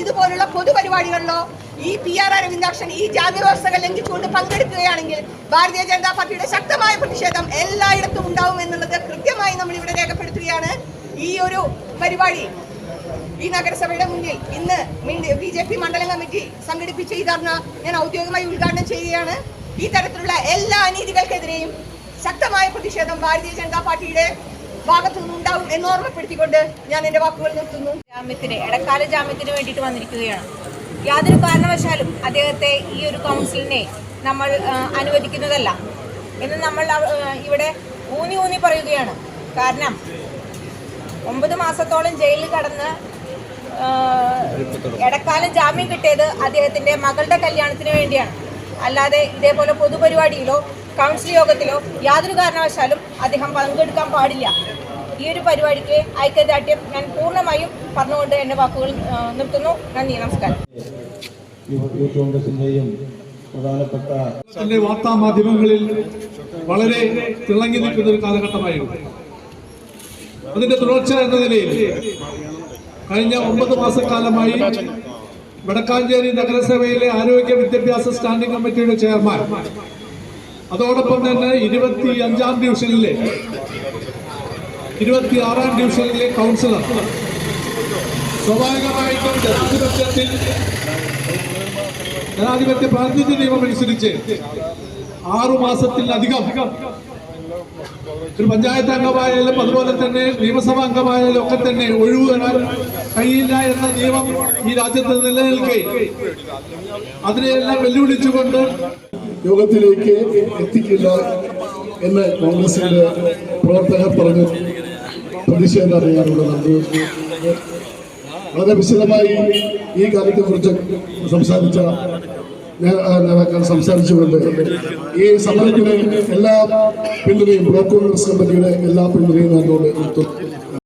ഇതുപോലുള്ള പൊതുപരിപാടികളിലോ ഈ P R Aravindakshan ഈ ജാതി വ്യവസ്ഥകൾ ലംഘിച്ചുകൊണ്ട് പങ്കെടുക്കുകയാണെങ്കിൽ ഭാരതീയ ജനതാ പാർട്ടിയുടെ ശക്തമായ പ്രതിഷേധം എല്ലായിടത്തും ഉണ്ടാവും എന്നുള്ളത് കൃത്യമായി നമ്മൾ ഇവിടെ രേഖപ്പെടുത്തുകയാണ്. ഈ ഒരു പരിപാടി ഈ നഗരസഭയുടെ മുന്നിൽ ഇന്ന് ബി ജെ പി മണ്ഡലം കമ്മിറ്റി സംഘടിപ്പിച്ച ഈ ധർണ ഞാൻ ഔദ്യോഗികമായി ഉദ്ഘാടനം ചെയ്യുകയാണ്. ഈ തരത്തിലുള്ള എല്ലാ അനീതികൾക്കെതിരെയും ശക്തമായ പ്രതിഷേധം ഭാരതീയ ജനതാ പാർട്ടിയുടെ ഭാഗത്തു നിന്നുണ്ടാവും എന്ന് ഓർമ്മപ്പെടുത്തിക്കൊണ്ട് ഞാൻ എന്റെ വാക്കുകൾ നിർത്തുന്നു. ജാമ്യത്തിന് ഇടക്കാല ജാമ്യത്തിന് വേണ്ടിയിട്ട് വന്നിരിക്കുകയാണ്. യാതൊരു കാരണവശാലും അദ്ദേഹത്തെ ഈ ഒരു കൗൺസിലിനെ നമ്മൾ അനുവദിക്കുന്നതല്ല. എന്ന് നമ്മൾ ഇവിടെ ഊന്നി ഊന്നി പറയുകയാണ്. കാരണം ഒമ്പത് മാസത്തോളം ജയിലിൽ കടന്ന് ഇടക്കാലം ജാമ്യം കിട്ടിയത് അദ്ദേഹത്തിന്റെ മകളുടെ കല്യാണത്തിന് വേണ്ടിയാണ്. അല്ലാതെ ഇതേപോലെ പൊതുപരിപാടിയിലോ കൗൺസിൽ യോഗത്തിലോ യാതൊരു കാരണവശാലും അദ്ദേഹം പങ്കെടുക്കാൻ പാടില്ല. ഈ ഒരു പരിപാടിക്ക് ഐക്യദാർഢ്യം ഞാൻ പൂർണമായും പറഞ്ഞുകൊണ്ട് എന്റെ വാക്കുകൾ നിർത്തുന്നു. നന്ദി നമസ്കാരം. യൂത്ത് വാർത്താ മാധ്യമങ്ങളിൽ വളരെ തിളങ്ങി നിൽക്കുന്ന ഒരു കാലഘട്ടമായിരുന്നു. അതിന്റെ തുടർച്ച എന്ന നിലയിൽ കഴിഞ്ഞ ഒമ്പത് മാസക്കാലമായി വടക്കാഞ്ചേരി നഗരസഭയിലെ ആരോഗ്യ വിദ്യാഭ്യാസ സ്റ്റാൻഡിംഗ് കമ്മിറ്റിയുടെ ചെയർമാൻ. അതോടൊപ്പം തന്നെ ഇരുപത്തി അഞ്ചാം ഡിവിഷനിലെ ഇരുപത്തി ആറാം ഡിവിഷനിലെ കൗൺസിലർ സ്വാഭാവികമായിട്ടും ജനാധിപത്യത്തിൽ ജനാധിപത്യ പ്രാതിനിധ്യ നിയമം അനുസരിച്ച് ആറു മാസത്തിലധികം ഒരു പഞ്ചായത്ത് അംഗമായാലും അതുപോലെ തന്നെ നിയമസഭാ അംഗമായാലും ഒക്കെ തന്നെ ഒഴിവ് വരാൻ കഴിയില്ല എന്ന നിയമം ഈ രാജ്യത്ത് നിലനിൽക്കെ അതിനെയെല്ലാം വെല്ലുവിളിച്ചുകൊണ്ട് യോഗത്തിലേക്ക് എത്തിക്കില്ല എന്ന് കോൺഗ്രസിന്റെ പ്രവർത്തകർ പറഞ്ഞു. പ്രതിഷേധം അറിയാനുള്ള നന്ദി. വളരെ വിശദമായി ഈ കാര്യത്തെക്കുറിച്ച് സംസാരിച്ച നേതാക്കൾ സംസാരിച്ചുകൊണ്ട് ഈ സമരത്തിന് എല്ലാ പിന്തുണയും ബ്ലോക്ക് കോൺഗ്രസ് കമ്മിറ്റിയുടെ എല്ലാ പിന്തുണയും നൽകുകൊണ്ട് നിർത്തുന്നു.